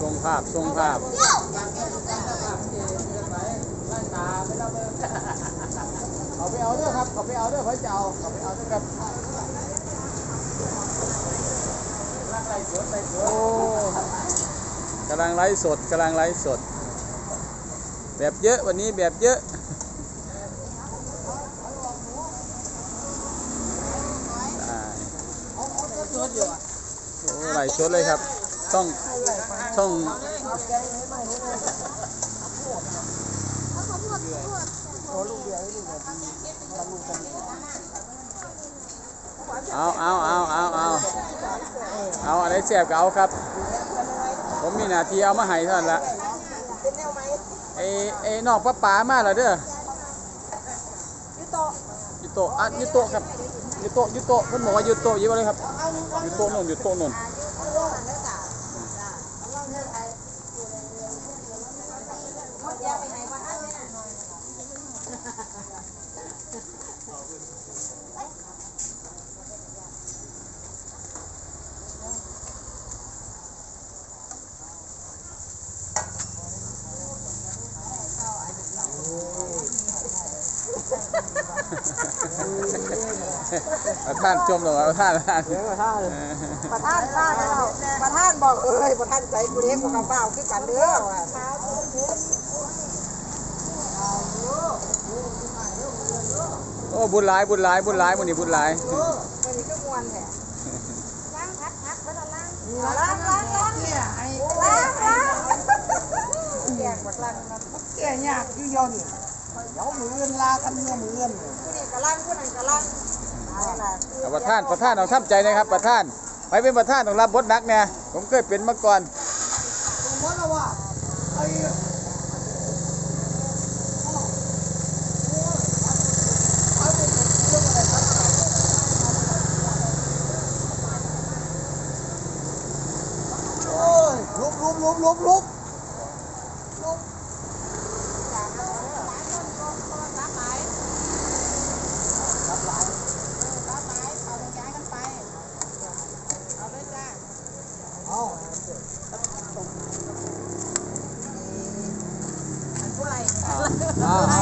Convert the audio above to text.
ทรงภาพทรงภาพ เด้อเขาจะเอาเขาไปเอาเด้อครับโอ้กำลังไลฟ์สดกำลังไลฟ์สด แบบเยอะวันนี้แบบเยอะอ่าโอ้ไลฟ์สดเลยครับ ต้องต้อง เอาเอาเอาเอาเอาเอาอะไรแสบก็เอาครับ ผมมีหน้าที่เอามาให้เท่านั้นละไอ้ไอ้นอกป้าป๋ามาแล้วเด้อยูโตยูโตอะยูโตครับยูโตยูโตเพิ่นบอกว่ายูโตยิบอาเลยครับยูโตนนยูโตนน ประท่านชมหรอกประท่านประท่านเดี๋ยวท่าเลยประธานป้าแล้วประธานบอกเอ้ยประธานใจกูเล็กกับเป้าคือกันเด้อว่ะโอ้บุญหลายบุญหลายบุญหลายมื้อนี้บุญหลาย มันนี่ก็มวนแท้ล้างพัดพัดไปล้างล้างล้างล้างเนี่ยไอ้ล้างล้างแกงบักล้างนะแก่ยากอยู่ยอนเนี่ย เดี๋ยวมือเอื้อนลากันเนี่ยมือเอื้อนเนี่ยผู้นี้ก็ล้างผู้นั้นก็ล้างเอาล่ะเอาประท่านประท่านเอาทำใจนะครับประท่านไปเป็นประท่านต้องรับบทหนักแน่ผมเคยเป็นมาก่อนสมมติว่าไอ้โอ้ยลุบลุบลุบลุบลุบ เอาเอา